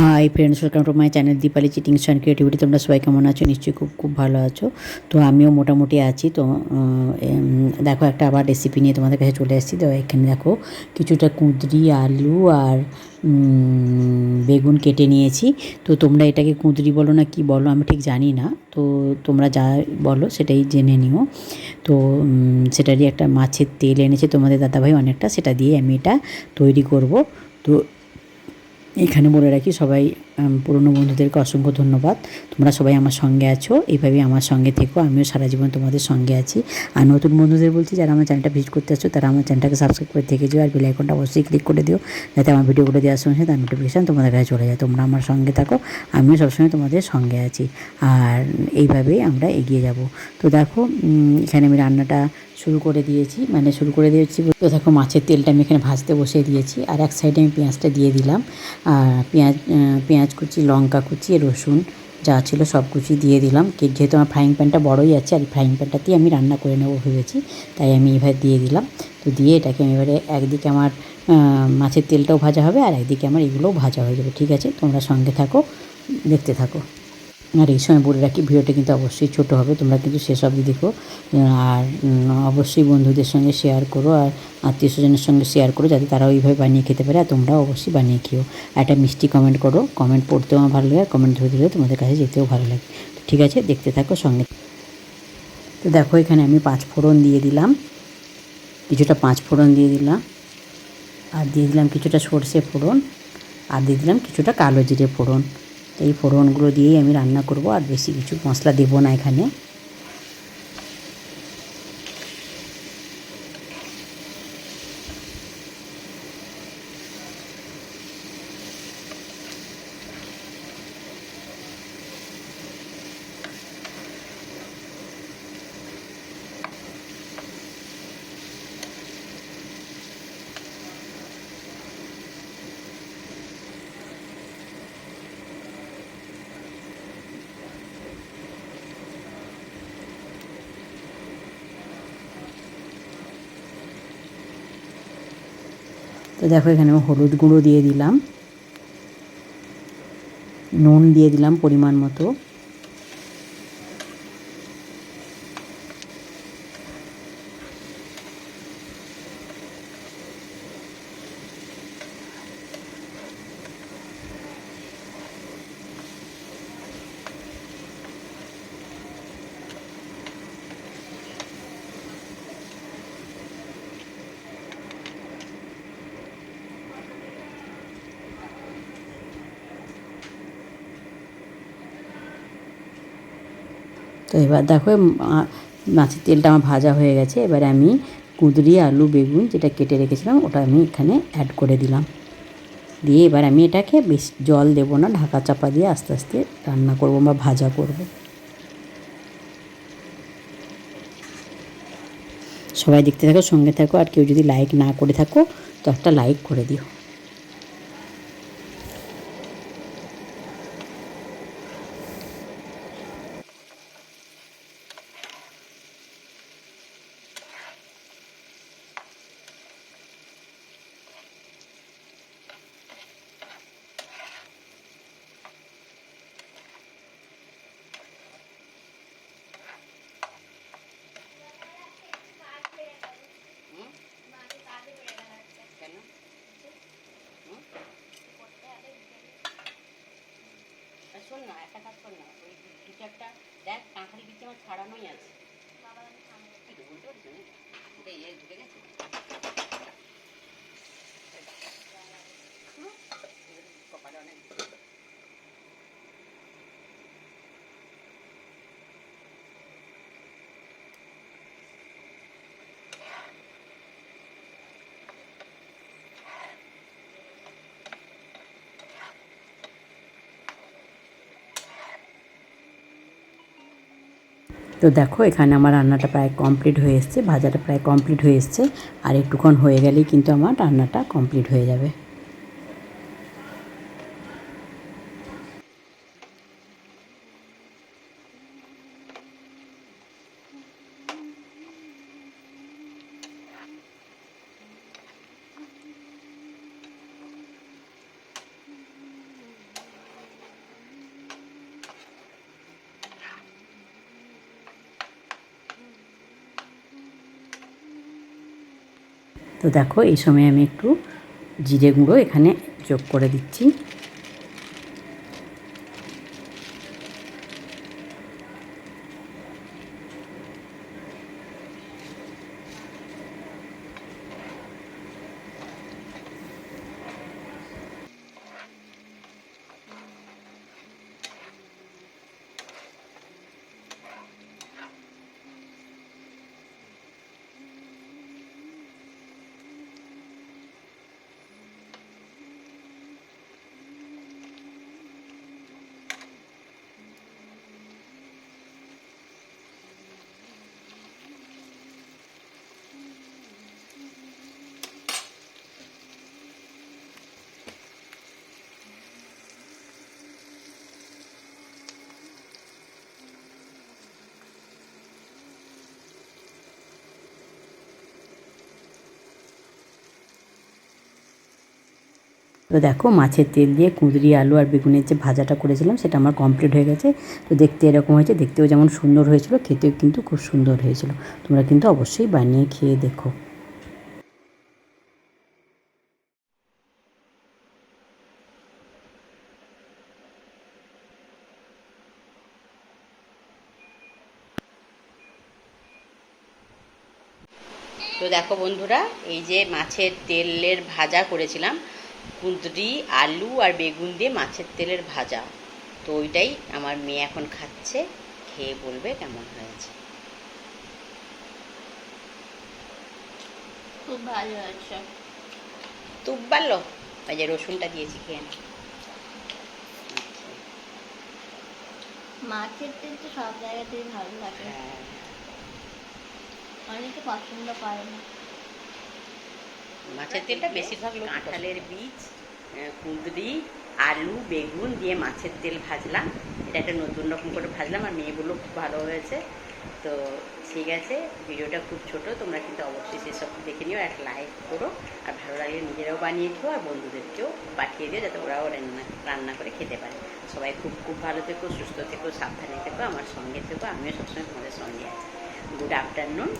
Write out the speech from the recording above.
Hi friends welcome to my channel Dipali cheating and creativity তোমরা সবাই কেমন আছো? নিশ্চয়ই খুব খুব ভালো আছো। তো আমিও মোটামুটি আছি। তো দেখো, একটা আবার রেসিপি নিয়ে তোমাদের কাছে চলে এসেছি। তো এখানে দেখো, কিছুটা কুঁদরি, আলু আর বেগুন কেটে নিয়েছি। তো তোমরা এটাকে কুঁদরি বলো না কি বলো, আমি ঠিক জানি না। তো তোমরা যা বলো, সেটাই জেনে নিও। তো সেটারই একটা মাছের তেল এনেছে। তোমাদের দাদাভাই অনেকটা সেটা দিয়ে আমি এটা তৈরি করব। তো এখানে বলে রাখি সবাই পুরনো বন্ধুদেরকে অসংখ্য ধন্যবাদ। তোমরা সবাই আমার সঙ্গে আছো এইভাবেই আমার সঙ্গে থেকো আমিও সারা জীবন তোমাদের সঙ্গে আছি। আর নতুন বন্ধুদের বলছি যারা আমার চ্যানেলটা ভিজিট করতে আসছো তারা আমার চ্যানেলটাকে সাবস্ক্রাইব করে থেকে যাও আর বেল আইকনটা অবশ্যই ক্লিক করে দিও যাতে আমার ভিডিওগুলো দেওয়ার সঙ্গে তার নোটিফিকেশান তোমাদের কাছে চলে যায়। তোমরা আমার সঙ্গে থাকো আমিও সবসময় তোমাদের সঙ্গে আছি। আর এইভাবেই আমরা এগিয়ে যাব। তো দেখো এখানে আমি রান্নাটা শুরু করে দিয়েছি। মানে শুরু করে দিয়েছি তো দেখো মাছের তেলটা আমি এখানে ভাজতে বসিয়ে দিয়েছি। আর এক সাইডে আমি পেঁয়াজটা দিয়ে দিলাম। আর পেঁয়াজ আহ, পেঁয়াজ কুচি, লঙ্কা কুচি, রসুন যা ছিল সব কুচি দিয়ে দিলাম। যেহেতু আমার ফ্রাইং প্যানটা বড়ই আছে, আর ফ্রাইং প্যানটাতেই আমি রান্না করে নেব ভেবেছি, তাই আমি এভাবে দিয়ে দিলাম। তো দিয়ে এটাকে আমি এবারে একদিকে আমার মাছের তেলটাও ভাজা হবে, আর একদিকে আমার এগুলোও ভাজা হয়ে যাবে, ঠিক আছে? তোমরা সঙ্গে থাকো, দেখতে থাকো। আর এই সময় বলে রাখি, ভিডিওটা কিন্তু অবশ্যই ছোট হবে, তোমরা কিন্তু শেষ অবধি দেখো। আর অবশ্যই বন্ধুদের সঙ্গে শেয়ার করো আর আত্মীয় স্বজনের সঙ্গে শেয়ার করো, যাতে তারাও এইভাবে বানিয়ে খেতে পারে, আর তোমরাও অবশ্যই বানিয়ে খেও। একটা মিষ্টি কমেন্ট করো কমেন্ট পড়তেও আমার ভালো লাগে, আর কমেন্ট ধরে দিলে তোমাদের কাছে যেতেও ভালো লাগে। ঠিক আছে, দেখতে থাকো সঙ্গে। তো দেখো, এখানে আমি পাঁচ ফোড়ন দিয়ে দিলাম। কিছুটা পাঁচ ফোড়ন দিয়ে দিলাম। আর দিয়ে দিলাম কিছুটা সর্ষে ফোড়ন। আর দিয়ে দিলাম কিছুটা কালো জিরে ফোড়ন। এই ফোড়নগুলো দিয়েই আমি রান্না করব আর বেশি কিছু মশলা দেবো না এখানে। তো দেখো এখানে হলুদ গুঁড়ো দিয়ে দিলাম। নুন দিয়ে দিলাম পরিমাণ মতো। এবার দেখো মাছের তেলটা আমার ভাজা হয়ে গেছে। এবারে আমি কুঁদরি, আলু, বেগুন যেটা কেটে রেখেছিলাম, ওটা আমি এখানে অ্যাড করে দিলাম। দিয়ে এবার আমি এটাকে বেশ জল দেবো না, ঢাকা চাপা দিয়ে আস্তে আস্তে রান্না করব বা ভাজা করব। সবাই দেখতে থাকো, সঙ্গে থাকো, আর কেউ যদি লাইক না করে থাকো, তো একটা লাইক করে দিও। আর না একটা কাজ কর না ওই দু চারটা দেখ কাঁকড়ি বিচি আমার ছাড়ানোই আছে। বুঝতে পারছ? এটা ইয়ে ঢুকে গেছে। কপালে অনেক তো দেখো, এখানে আমার রান্নাটা প্রায় কমপ্লিট হয়ে এসছে, ভাজাটা প্রায় কমপ্লিট হয়ে এসছে, আর একটুক্ষণ হয়ে গেলেই কিন্তু আমার রান্নাটা কমপ্লিট হয়ে যাবে। তো দেখো এই সময় আমি একটু জিরে গুঁড়ো এখানে যোগ করে দিচ্ছি। তো দেখো মাছের তেল দিয়ে কুঁদরি, আলু আর বেগুনের যে ভাজাটা করেছিলাম, সেটা আমার কমপ্লিট হয়ে গেছে। তো দেখতে এরকম হয়েছে, দেখতেও যেমন সুন্দর হয়েছিল, খেতেও কিন্তু খুব সুন্দর হয়েছিল। তোমরা কিন্তু অবশ্যই বানিয়ে খেয়ে দেখো। তো দেখো বন্ধুরা, এই যে মাছের তেলের ভাজা করেছিলাম কুঁদরি আলু আর বেগুন দিয়ে মাছের তেলের ভাজা। তো ওইটাই আমার মেয়ে এখন খাচ্ছে খেয়ে বলবে কেমন হয়েছে। খুব ভালো আছে তুপ বাড়লো? ওই যে রসুনটা দিয়েছি খেয়ে নে। মাছের তেল তো সব জায়গাতেই ভালো লাগে। হ্যাঁ। অনেকে পছন্দ করে না। মাছের তেলটা বেশিরভাগ লোক কাঁঠালের বীজ কুঁদরি, আলু, বেগুন দিয়ে মাছের তেল ভাজলাম। এটা একটা নতুন রকম করে ভাজলাম, আর মেয়ে বলল খুব ভালো হয়েছে। তো ঠিক আছে, ভিডিওটা খুব ছোট, তোমরা কিন্তু অবশ্যই সেসব দেখে নিও, এক লাইক করো, আর ভালো লাগলে নিজেরাও বানিয়ে খেও, আর বন্ধুদেরকেও পাঠিয়ে দিও, যাতে ওরাও রান্না রান্না করে খেতে পারে। সবাই খুব খুব ভালো থেকো, সুস্থ থেকো, সাবধানে থেকো, আমার সঙ্গে থেকো, আমিও সবসময় তোমাদের সঙ্গে আছি। Good afternoon